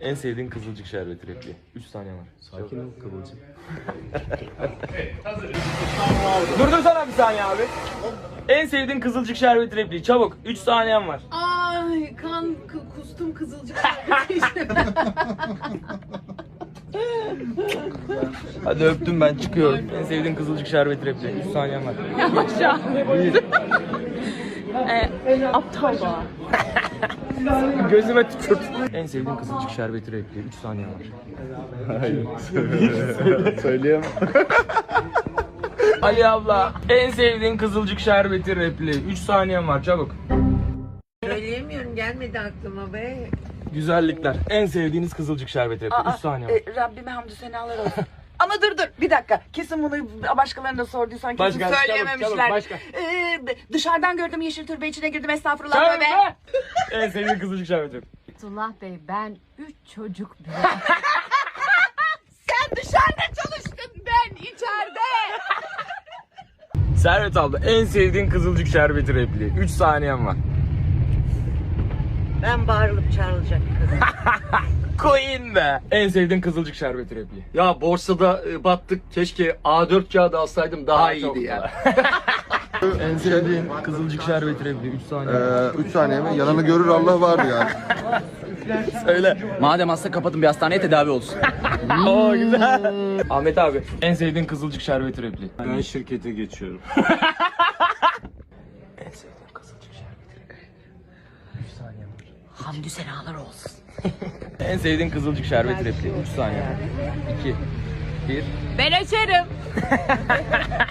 En sevdiğin kızılcık şerbeti repliği. 3 saniye var. Sakin ol Kıvılcım. Durdur sana bir saniye abi. En sevdiğin kızılcık şerbeti repliği. Çabuk. 3 saniyen var. Ay kan k- kustum kızılcık şerbeti. Hadi öptüm ben çıkıyorum. En sevdiğin kızılcık şerbeti repliği. 3 saniyen var. Yavaşça. Ee, aptal doğa. Gözüme tükürt. En sevdiğin kızılcık şerbeti repliği. 3 saniye var. Hayır. Söyleyemem. Ali abla. En sevdiğin kızılcık şerbeti repliği. 3 saniyen var çabuk. Söyleyemiyorum gelmedi aklıma be. Güzellikler. En sevdiğiniz kızılcık şerbeti repliği. 3 saniye var. E, Rabbime hamdü senalar olsun. Ama dur dur bir dakika. Kesin bunu başkalarına da sorduysan kesin Başka, söyleyememişler. çabuk, başka. Ee, dışarıdan gördüm yeşil türbe içine girdim estağfurullah tövbe. be! En sevdiğin kızılcık şerbeti. Abdullah Bey ben 3 çocuk bir Sen dışarıda çalıştın ben içeride. Servet abla en sevdiğin kızılcık şerbeti repliği. 3 saniyen var. Ben bağırılıp çağrılacak kadın. Queen be. En sevdiğin kızılcık şerbeti repliği. Ya borsada e, battık. Keşke A4 kağıdı alsaydım daha iyiydi ya. En sevdiğin kızılcık şerbeti repliği. 3 saniye. var. 3 saniye mi? Yananı görür Allah var yani. Söyle. Madem hasta kapatın bir hastaneye tedavi olsun. Oo güzel. Ahmet abi en sevdiğin kızılcık şerbeti repliği. Ben şirkete geçiyorum. En sevdiğin kızılcık şerbeti repliği. 3 saniye var. Hamdü senalar olsun. En sevdiğin kızılcık şerbeti repliği. 3 saniye var. 2 1 Ben açarım.